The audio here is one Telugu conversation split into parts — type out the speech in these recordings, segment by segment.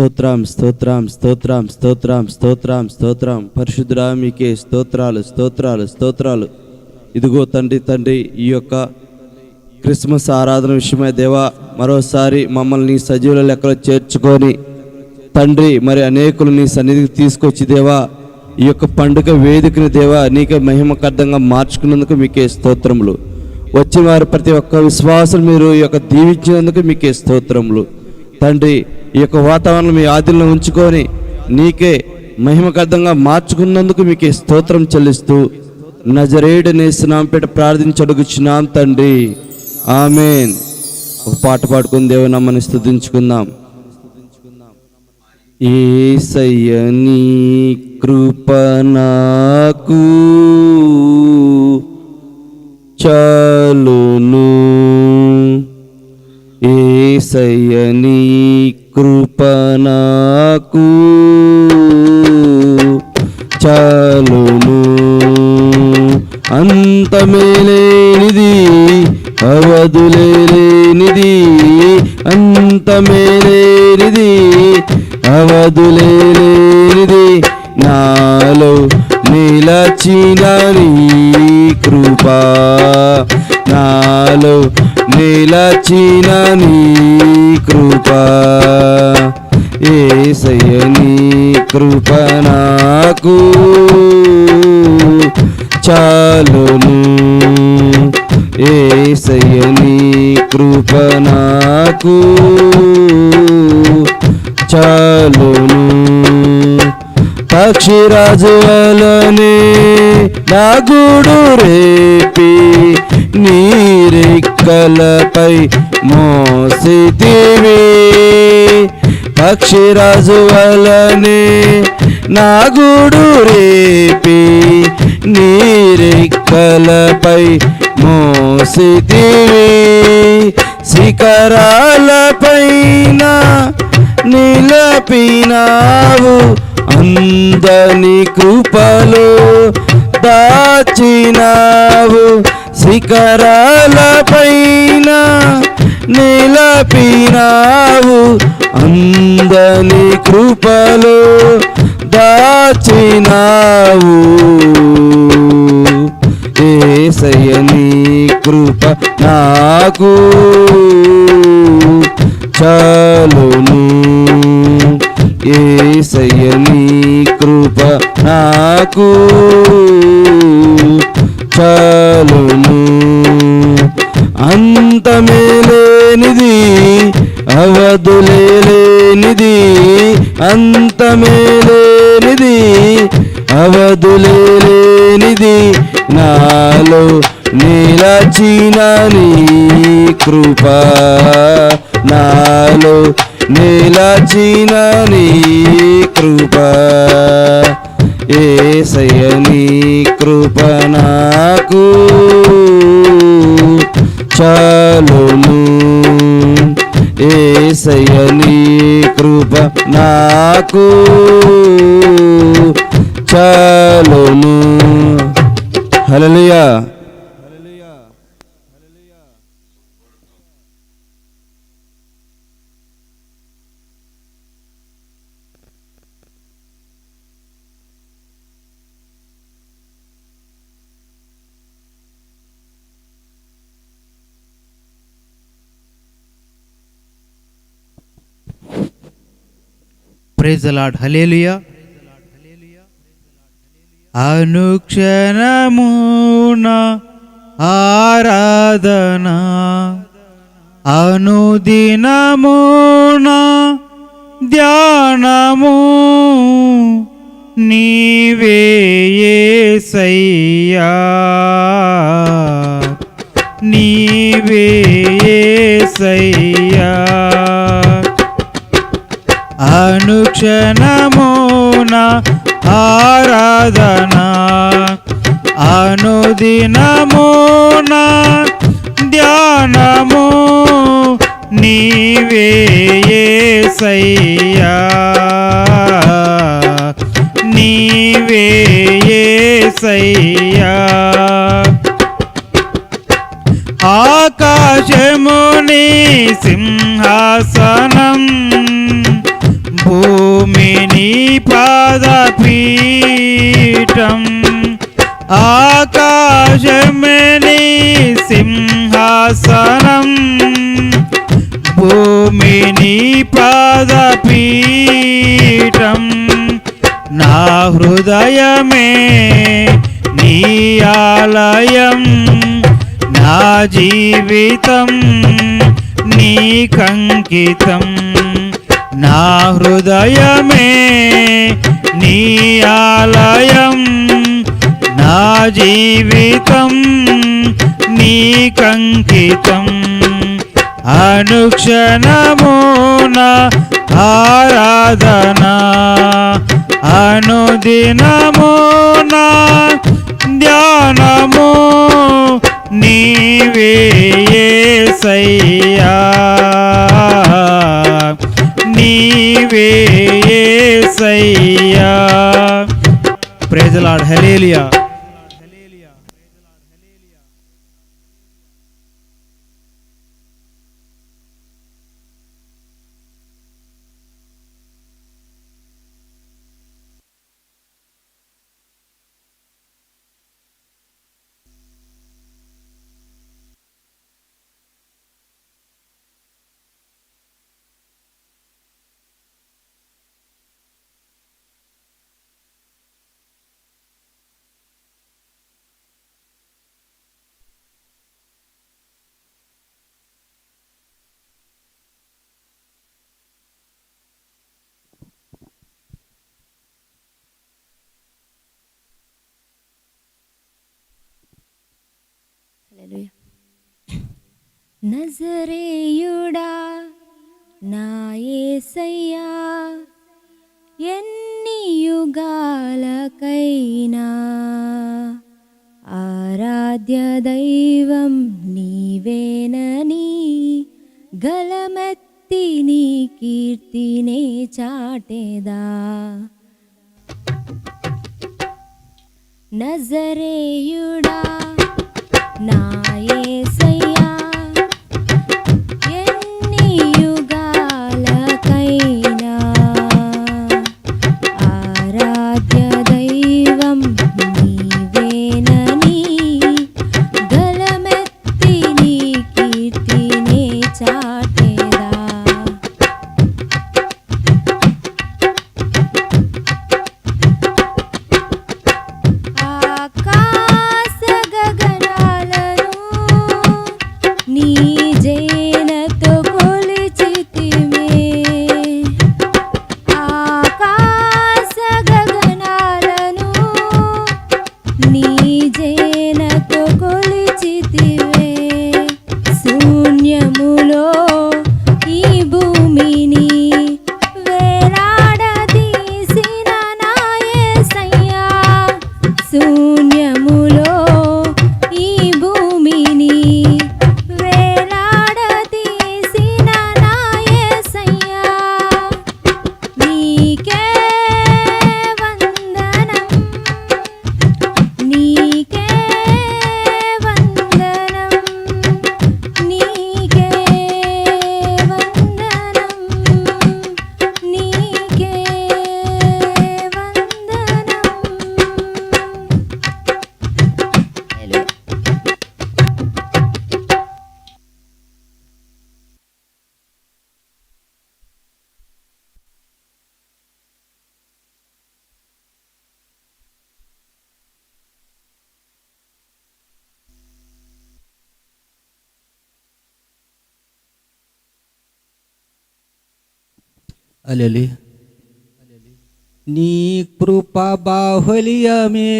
స్తోత్రం స్తోత్రం స్తోత్రం స్తోత్రం స్తోత్రం స్తోత్రం. పరిశుద్ధుడా మీకే స్తోత్రాలు స్తోత్రాలు స్తోత్రాలు. ఇదిగో తండ్రి తండ్రి ఈ యొక్క క్రిస్మస్ ఆరాధన విషయమై దేవా మరోసారి మమ్మల్ని సజీవుల లెక్కలో చేర్చుకొని తండ్రి మరి అనేకులు నీ సన్నిధికి తీసుకొచ్చి దేవా ఈ యొక్క పండుగ వేదికని దేవా నీకే మహిమకర్థంగా మార్చుకున్నందుకు మీకే స్తోత్రములు. వచ్చిన వారి ప్రతి ఒక్క విశ్వాసం మీరు ఈ యొక్క దీవించినందుకు మీకే స్తోత్రములు. తండ్రి ఈ యొక్క వాతావరణం మీ ఆదిలో ఉంచుకొని నీకే మహిమకర్థంగా మార్చుకున్నందుకు మీకే స్తోత్రం చెల్లిస్తూ నజరేడనే స్నాంపేట ప్రార్థించడుగుచున్నాం తండ్రి. ఆమెన్. ఒక పాట పాడుకుని దేవుని అమ్మని స్థుతించుకుందాం. నీ కృప నాకు చా కృపణకు చాలును. అంతమేలేనిది అవధులేనిది అంతమేలేనిది అవధులేనిది నాలో నిలచిన నీ కృపా నాలో నిలచిన నీ కృపా. ఏసయ్య కృప నాకు. చాలును. ఏసయని నీ కృప నాకు. చాలును. పక్షిరాజు వలనే నా గూడు రేపి నీరే నీరెక్కలపై మోసితివి పక్షిరాజు వలనే నా గూడు రేపి నీరెక్కలపై మోసితివి శిఖరాలపైన నిలపినావు అందని కృపలు దాచినావు. శిఖరాలపైన నిలపినావు అందని కృపలో దాచినావు. ఏసయని కృప నాకు చాలును ఏసయని కృప నాకు బదులేనిది నాలో నిలచిన నీ కృప. నాలో నిలచిన నీ కృప. ఏసయ్య నీ కృప నాకు చాలును. ఏసయ్య నీ కృప నాకు చాలును హల్లెలూయా ప్రైజ్ లాడ్ హలేలుయా అనుక్షణమున ఆరాధన అనుదినమున ధ్యానము నీవే యేసయ్యా నీవే యేసయ్యా అనుక్షణమున ఆరాధన అనుదినమున ధ్యానము నీవే యేసయ్యా నీవే యేసయ్యా ఆకాశముని సింహాసనం భూమిని పాదపీఠం ఆకాశమిని సింహాసనం. భూమిని పాదపీఠం నా హృదయమే నీ ఆలయం. నా జీవితం నీ కంకితం. నా హృదయమే నీ ఆలయం నా జీవితం నీ కంకితం. అనుక్షణమున ఆరాధన అనుదినమున ధ్యానము నీవే సయ్యా నీవే యేసయ్యా ప్రైజ్ లార్డ్ నజరేయుడా నా యేసయ్యా ఎన్ని యుగాలకైనా ఆరాధ్య దైవం నీవేనని గలమెత్తి నీ కీర్తినే చాటేదా. నజరే నీ అలలి నీ కృప బాహుల్యమే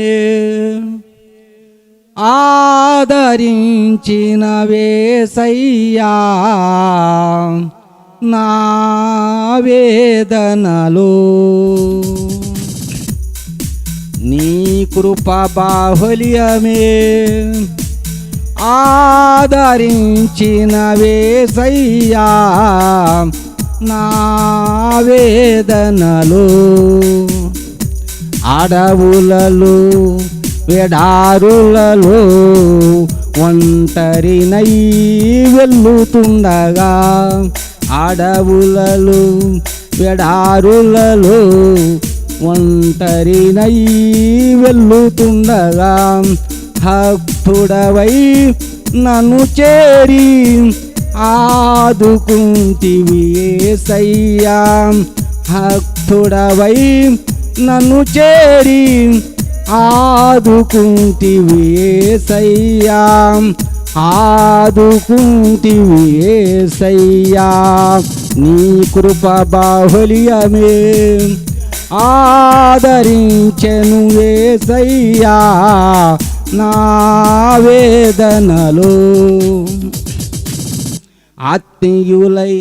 ఆదరించిన వేసయ్యా నా వేదనలో నీ కృప బాహుల్యమే ఆదరించిన వేసయ్యా నా వేదనలు అడవులలో ఎడారులలో ఒంటరినై వెళ్ళుతుండగా అడవులలో ఎడారులలో ఒంటరినై వెళ్ళుతుండగా భక్తుడవై నన్ను చేరి ఆదుకుంటివి ఏసయ్యా. భక్తుడవై నన్ను చేరి ఆదుకుంటివి ఏసయ్యా. ఆదుకుంటివి ఏసయ్యా. నీ కృప బాహుల్యమే. ఆదరించెను ఏసయ్యా. నా వేదనలో ఆత్మీయులై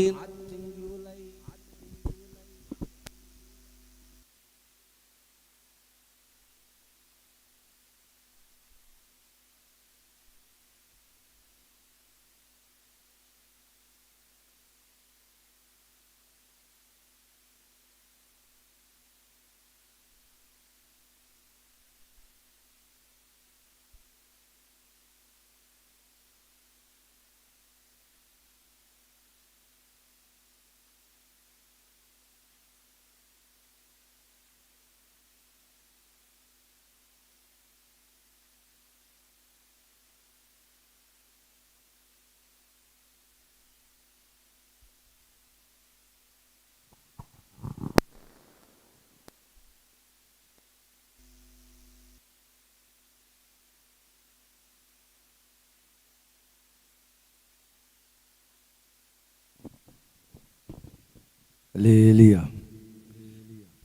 లేలియా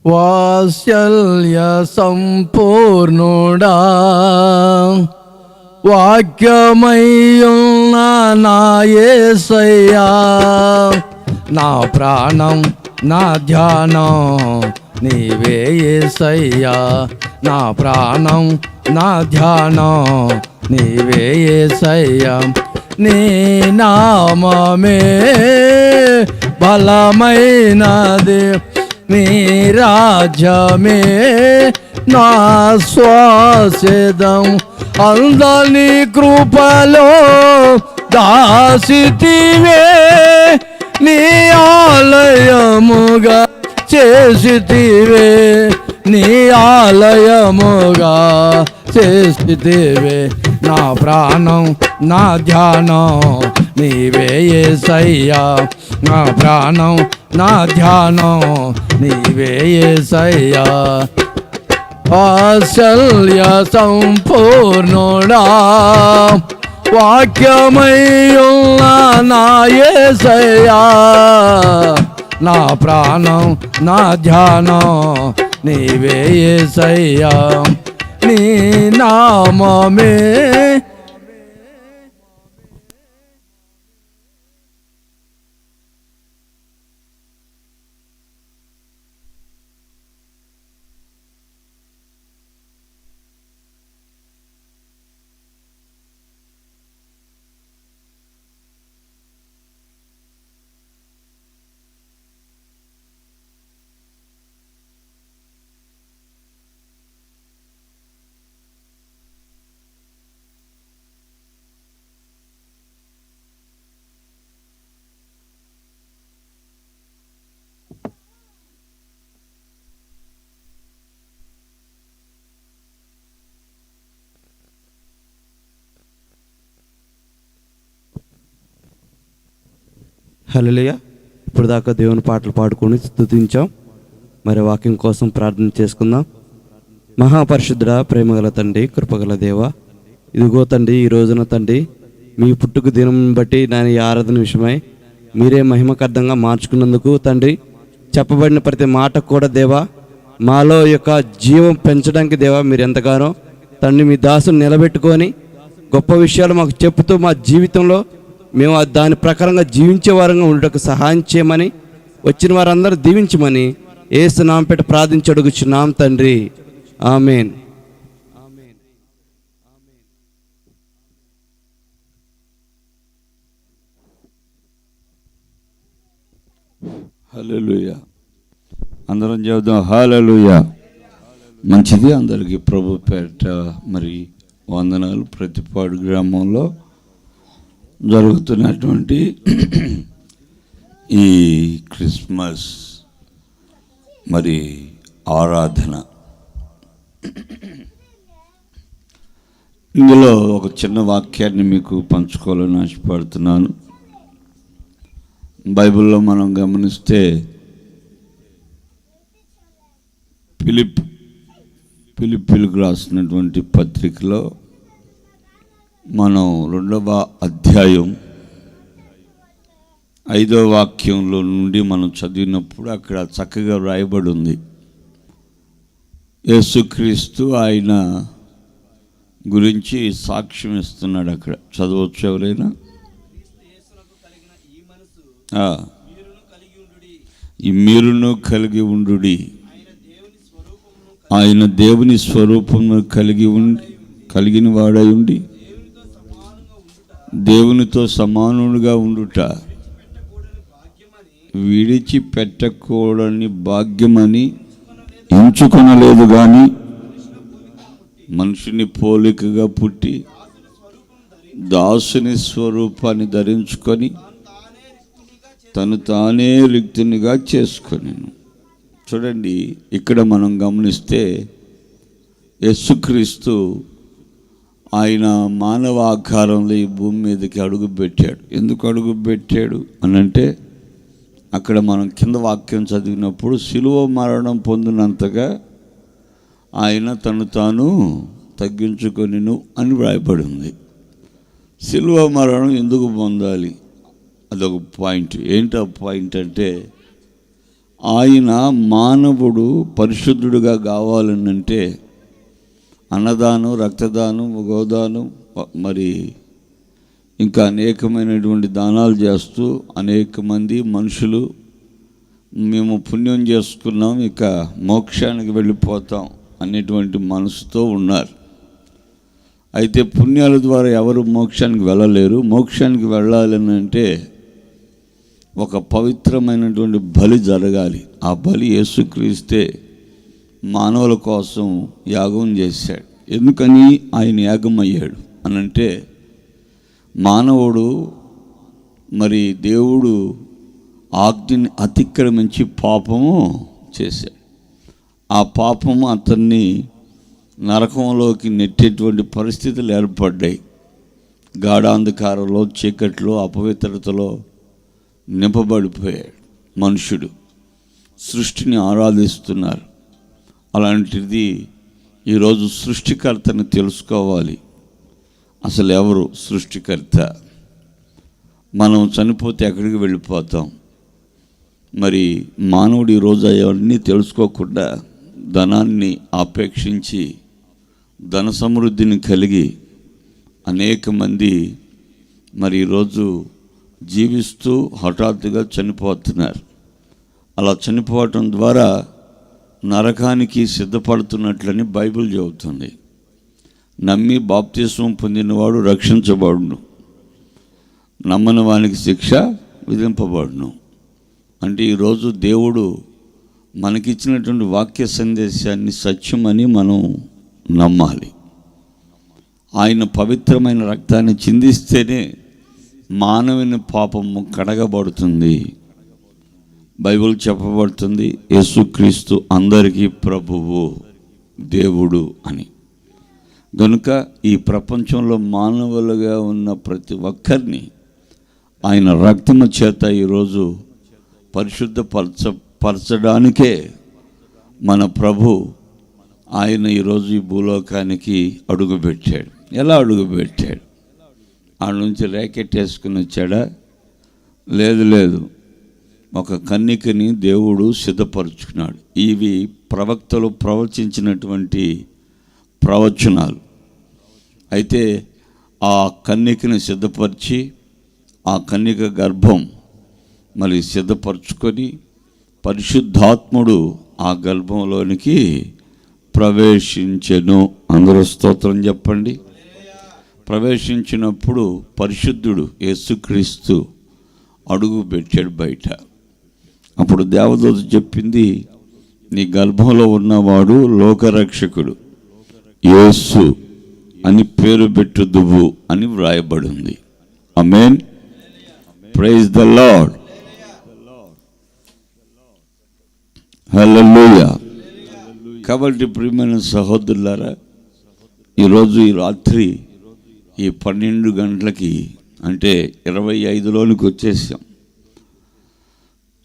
వాత్సల్య సంపూర్ణుడా వాక్యమయ్యున్న నాయసయ్యా నా ప్రాణం నా ధ్యానం నీవే యేసయ్యా నా ప్రాణం నా ధ్యానం నీవే యేసయ్యా నీ నామమే బలమైనది నీ రాజ్యమే నా శ్వాసదం అందని కృపలో దాసితివే నీ ఆలయముగా చేసితివే. నీ ఆలయముగా చేసితివే నా ప్రాణం నా ధ్యానం. నీవే యేసయ్యా నా ప్రాణం నా ధ్యానం. నీవే యేసయ్యా వాత్సల్య సంపూర్ణుడా వాక్యమయ్యున్న నా యేసయ్యా నా ప్రాణం నా ధ్యానం. నీవే యేసయ్యా నీ నామమే హలలియ ఇప్పుడు దాకా దేవుని పాటలు పాడుకొని స్థుతించాం. మరి వాక్యం కోసం ప్రార్థన చేసుకుందాం. మహాపరిశుద్ధుడ ప్రేమగల తండ్రి కృపగల దేవ ఇదిగో తండ్రి ఈ రోజున తండ్రి మీ పుట్టుకు దినం బట్టి దాని ఈ ఆరాధన విషయమై మీరే మహిమకర్థంగా మార్చుకున్నందుకు తండ్రి చెప్పబడిన ప్రతి మాట కూడా దేవా మాలో యొక్క జీవం పెంచడానికి దేవా మీరు ఎంతగానో తండ్రి మీ దాసుని నిలబెట్టుకొని గొప్ప విషయాలు మాకు చెప్తూ మా జీవితంలో మేము దాని ప్రకారంగా జీవించే వారంగా ఉండటకు సహాయం చేయమని వచ్చిన వారందరూ దీవించమని ఏసు నాంపేట ప్రార్థించి అడుగుచున్నాం తండ్రి. ఆమెన్. హల్లెలూయ. అందరం చెబుదాం హల్లెలూయ. మంచిది అందరికీ ప్రభు పేట మరి వందనాలు ప్రతిపాడు గ్రామంలో. జరుగుతున్నటువంటి ఈ క్రిస్మస్ మరి ఆరాధన. ఇందులో ఒక చిన్న వాక్యాన్ని మీకు పంచుకోవాలని ఆశపడుతున్నాను. బైబిల్లో మనం గమనిస్తే ఫిలిప్ ఫిలిపిలకు రాసినటువంటి పత్రికలో మనం రెండవ అధ్యాయం ఐదో వాక్యంలో నుండి మనం చదివినప్పుడు అక్కడ చక్కగా వ్రాయబడి ఉంది యేసుక్రీస్తు ఆయన గురించి సాక్ష్యం ఇస్తున్నాడు అక్కడ. చదవచ్చు ఎవరైనా? ఈ మీరును కలిగి ఉండు ఆయన దేవుని స్వరూపమును కలిగి ఉండి కలిగిన వాడై ఉండి. దేవునితో సమానుడుగా ఉండుట. విడిచి పెట్టకూడని భాగ్యమని ఎంచుకొనలేదు కానీ మనిషిని పోలికగా పుట్టి దాసుని స్వరూపాన్ని ధరించుకొని తను తానే రిక్తునిగా చేసుకొని చూడండి ఇక్కడ మనం గమనిస్తే యేసుక్రీస్తు ఆయన మానవ ఆకారంలో ఈ భూమి మీదకి అడుగు పెట్టాడు. ఎందుకు అడుగు పెట్టాడు అని అంటే అక్కడ మనం కింద వాక్యం చదివినప్పుడు సిలువ మరణం పొందినంతగా ఆయన తను తాను తగ్గించుకొనిను అని వ్రాయబడింది. సిలువ మరణం ఎందుకు పొందాలి? అదొక పాయింట్. ఏంటి ఆ పాయింట్ అంటే ఆయన మానవుడు పరిశుద్ధుడుగా కావాలనంటే అన్నదానం రక్తదానం గోదానం మరి ఇంకా అనేకమైనటువంటి దానాలు చేస్తూ అనేక మంది మనుషులు మేము పుణ్యం చేసుకున్నాం ఇక మోక్షానికి వెళ్ళిపోతాం అనేటువంటి మనసుతో ఉన్నారు. అయితే పుణ్యాల ద్వారా ఎవరు మోక్షానికి వెళ్ళలేరు. మోక్షానికి వెళ్ళాలని అంటే ఒక పవిత్రమైనటువంటి బలి జరగాలి. ఆ బలి యేసుక్రీస్తే మానవుల కోసం యాగం చేశాడు. ఎందుకని ఆయన యాగం అయ్యాడు అనంటే మానవుడు మరి దేవుడు ఆజ్ఞని అతిక్రమించి పాపము చేశాడు. ఆ పాపము అతన్ని నరకంలోకి నెట్టేటువంటి పరిస్థితులు ఏర్పడ్డాయి. గాఢాంధకారంలో చీకట్లో అపవిత్రతలో నింపబడిపోయాడు మనుషుడు. సృష్టిని ఆరాధిస్తున్నారు. అలాంటిది ఈరోజు సృష్టికర్తని తెలుసుకోవాలి. అసలు ఎవరు సృష్టికర్త? మనం చనిపోతే ఎక్కడికి వెళ్ళిపోతాం? మరి మానవుడు ఈరోజు అవన్నీ తెలుసుకోకుండా ధనాన్ని ఆపేక్షించి ధన సమృద్ధిని కలిగి అనేక మంది మరి ఈరోజు జీవిస్తూ హఠాత్తుగా చనిపోతున్నారు. అలా చనిపోవటం ద్వారా నరకానికి సిద్ధపడుతున్నట్లని బైబిల్ చెబుతుంది. నమ్మి బాప్తిస్వం పొందినవాడు రక్షించబడును. నమ్మని వానికి శిక్ష విధింపబడును. అంటే ఈరోజు దేవుడు మనకిచ్చినటువంటి వాక్య సందేశాన్ని సత్యమని మనం నమ్మాలి. ఆయన పవిత్రమైన రక్తాన్ని చిందిస్తేనే మానవుని పాపము కడగబడుతుంది. బైబిల్ చెప్పబడుతుంది యేసుక్రీస్తు అందరికీ ప్రభువు దేవుడు అని. కనుక ఈ ప్రపంచంలో మానవులుగా ఉన్న ప్రతి ఒక్కరిని ఆయన రక్తము చేత ఈరోజు పరిశుద్ధపరచ పరచడానికే మన ప్రభు ఆయన ఈరోజు ఈ భూలోకానికి అడుగుపెట్టాడు. ఎలా అడుగుపెట్టాడు? ఆ నుంచి ర్యాకెట్ వేసుకుని వచ్చాడా? లేదు లేదు. ఒక కన్నికని దేవుడు సిద్ధపరుచుకున్నాడు. ఇవి ప్రవక్తలు ప్రవచించినటువంటి ప్రవచనాలు. అయితే ఆ కన్నికని సిద్ధపరిచి ఆ కన్నిక గర్భం మరి సిద్ధపరచుకొని పరిశుద్ధాత్ముడు ఆ గర్భంలోనికి ప్రవేశించెను. అందరూ స్తోత్రం చెప్పండి. ప్రవేశించినప్పుడు పరిశుద్ధుడు యేసుక్రీస్తు అడుగు పెట్టాడు బయట. అప్పుడు దేవదూత చెప్పింది నీ గర్భంలో ఉన్నవాడు లోకరక్షకుడు యేసు అని పేరు పెట్టుదువు అని వ్రాయబడింది. Amen praise the lord hallelujah కాబట్టి ప్రియమైన సహోదరులారా ఈరోజు ఈ రాత్రి ఈ పన్నెండు గంటలకి అంటే ఇరవై ఐదులోనికి వచ్చేసాం.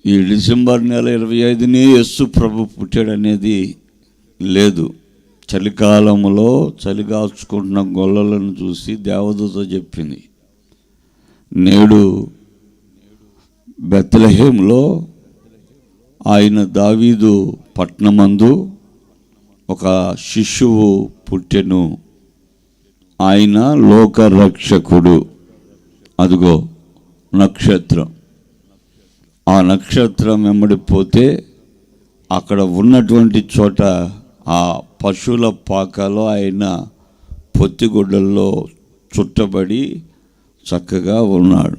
ఈ డిసెంబర్ నెల ఇరవై ఐదునే యస్సు ప్రభు పుట్టాడనేది లేదు. చలికాలంలో చలిగాచుకుంటున్న గొల్లలను చూసి దేవదూత చెప్పింది నేడు బెత్తలహేంలో ఆయన దావీదు పట్నమందు ఒక శిశువు పుట్టెను. ఆయన లోకరక్షకుడు. అదిగో నక్షత్రం. ఆ నక్షత్రం వెంబడిపోతే అక్కడ ఉన్నటువంటి చోట ఆ పశువుల పాకలో ఆయన పొత్తిగుడ్డల్లో చుట్టబడి చక్కగా ఉన్నాడు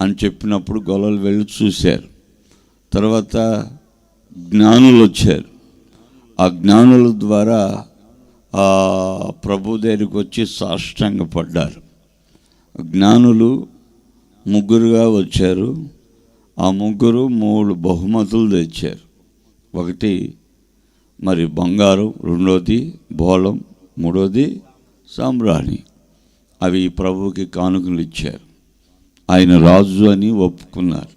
అని చెప్పినప్పుడు గొలలు వెళ్ళి చూశారు. తర్వాత జ్ఞానులు వచ్చారు. ఆ జ్ఞానుల ద్వారా ఆ ప్రభు దగ్గరికి వచ్చి సాష్టాంగపడ్డారు. జ్ఞానులు ముగ్గురుగా వచ్చారు. ఆ ముగ్గురు మూడు బహుమతులు తెచ్చారు. ఒకటి మరి బంగారం రెండోది బోళం మూడోది సాంబ్రాణి. అవి ప్రభువుకి కానుకలు ఇచ్చారు. ఆయన రాజు అని ఒప్పుకున్నారు.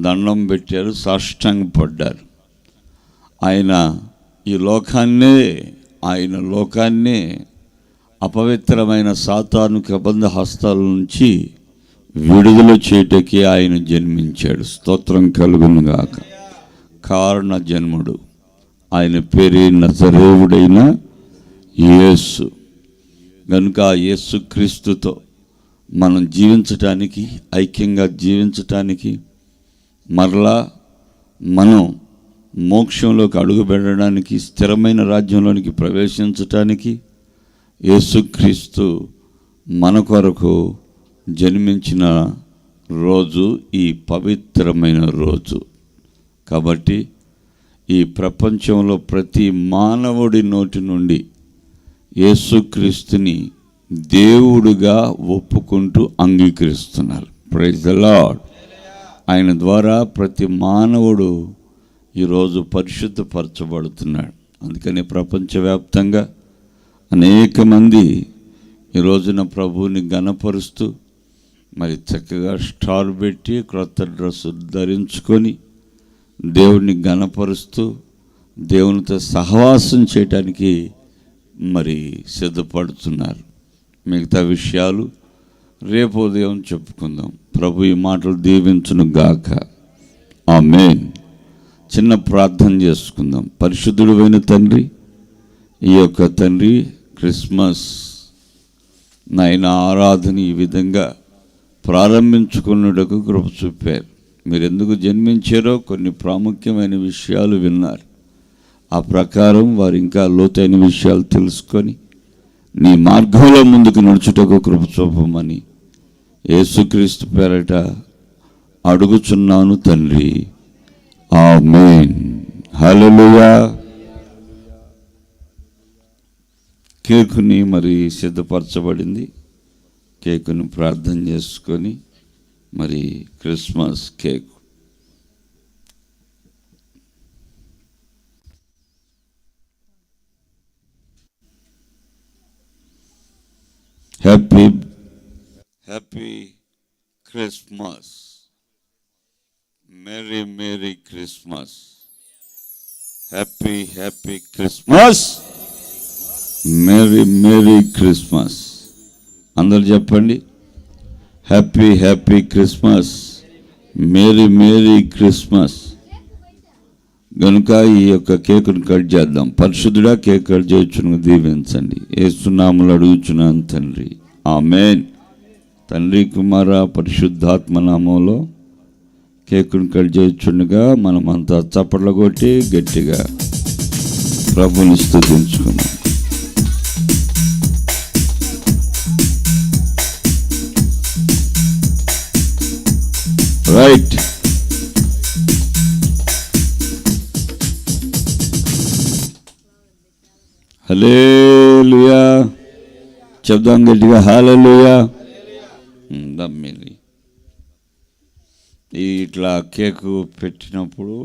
దండం పెట్టారు సాష్టాంగపడ్డారు ఆయన ఈ లోకాన్నే ఆయన లోకాన్నే అపవిత్రమైన సాతాను కబంధ హస్తాల నుంచి విడుదల చేయటకి ఆయన జన్మించాడు. స్తోత్రం కలుగును గాక కారణ జన్ముడు. ఆయన పేరే నజరేవుడైన యేసు. కనుక ఆ యేసు క్రీస్తుతో మనం జీవించటానికి ఐక్యంగా జీవించటానికి మరలా మనం మోక్షంలోకి అడుగు పెట్టడానికి స్థిరమైన రాజ్యంలోనికి ప్రవేశించటానికి యేసుక్రీస్తు మన కొరకు జన్మించిన రోజు ఈ పవిత్రమైన రోజు. కాబట్టి ఈ ప్రపంచంలో ప్రతి మానవుడి నోటి నుండి యేసుక్రీస్తుని దేవుడుగా ఒప్పుకుంటూ అంగీకరిస్తున్నారు. ప్రైజ్ ద లాడ్ ఆయన ద్వారా ప్రతి మానవుడు ఈరోజు పరిశుద్ధపరచబడుతున్నాడు. అందుకని ప్రపంచవ్యాప్తంగా అనేక మంది ఈ రోజున ప్రభువుని గణపరుస్తూ మరి చక్కగా స్టార్ పెట్టి క్రొత్త డ్రెస్సు ధరించుకొని దేవుణ్ణి గణపరుస్తూ దేవునితో సహవాసం చేయటానికి మరి సిద్ధపడుతున్నారు. మిగతా విషయాలు రేపు ఉదయం చెప్పుకుందాం. ప్రభు ఈ మాటలు దీవించును గాక. మెయిన్ చిన్న ప్రార్థన చేసుకుందాం. పరిశుద్ధుడైన తండ్రి ఈ యొక్క తండ్రి క్రిస్మస్ నాయన ఆరాధన ఈ విధంగా ప్రారంభించుకున్నటకు కృప చూపారు మీరు ఎందుకు జన్మించారో కొన్ని ప్రాముఖ్యమైన విషయాలు విన్నారు. ఆ ప్రకారం వారు ఇంకా లోతైన విషయాలు తెలుసుకొని నీ మార్గంలో ముందుకు నడుచుటకు కృప చూపమని యేసుక్రీస్తు పేరట అడుగుచున్నాను తండ్రి. ఆమేన్. హల్లెలూయా. కేకుని మరి సిద్ధపరచబడింది. కేకుని ప్రార్థన చేసుకొని మరి Christmas cake. Happy happy Christmas merry merry Christmas happy happy Christmas merry merry Christmas అందరు చెప్పండి. Happy happy Christmas merry merry Christmas కనుక ఈ యొక్క కేకును కట్ చేద్దాం. పరిశుద్ధుడా కేక్ కట్ చేయొచ్చును దీవించండి. ఏసునాములు అడుగుచున్నాను తండ్రి. ఆ మెయిన్ తండ్రి కుమార పరిశుద్ధాత్మ నామంలో కేకును కట్ చేయొచ్చుండగా మనమంతా చప్పట్లు కొట్టి గట్టిగా ప్రభుని స్థుతించుకున్నాం రైట్ హలేలుయా చెప్దాం గట్టిగా హాలలుయా దమ్మిది ఇట్లా కేకు పెట్టినప్పుడు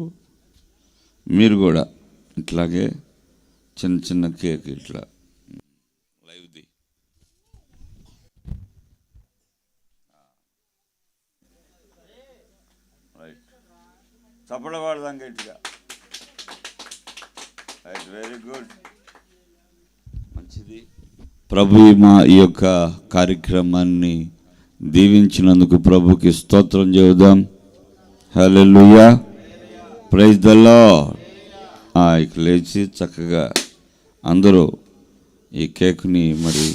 మీరు కూడా ఇట్లాగే చిన్న చిన్న కేక్ ఇట్లా. లైవ్ది. చప్పడ వాడదాం గట్టిగా రైట్ వెరీ గుడ్ మంచిది. ప్రభు ఈ మా ఈ యొక్క కార్యక్రమాన్ని దీవించినందుకు ప్రభుకి స్తోత్రం చెబుదాం. హల్లెలూయా ప్రైజ్ ద లార్డ్ ఆ, ఇక లేచి చక్కగా అందరూ ఈ కేక్ని మరి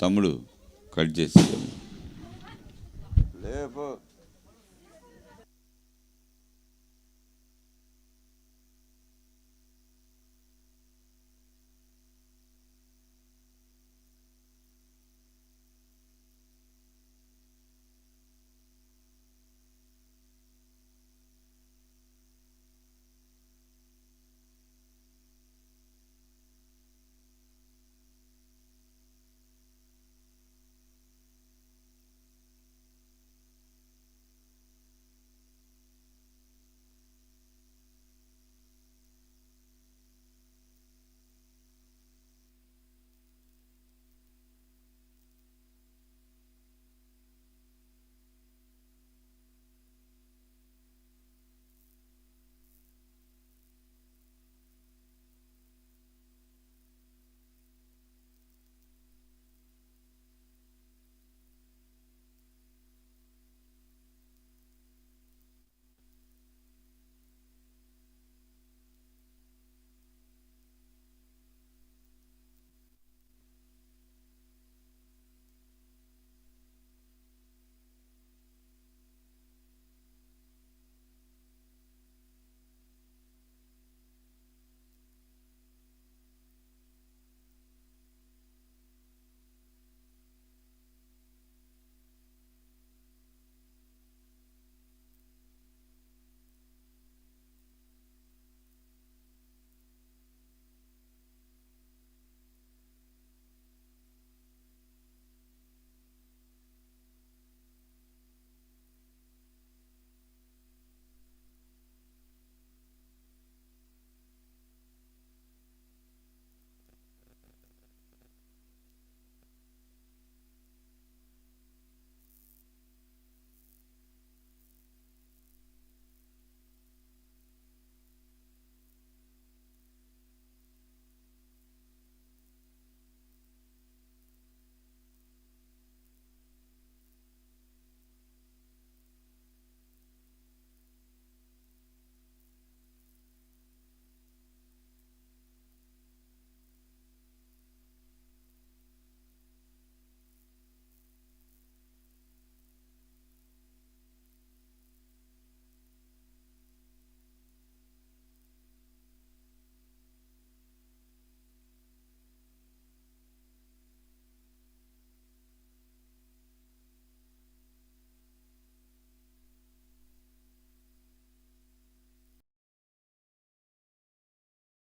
తమ్ముడు కట్ చేసి లేపో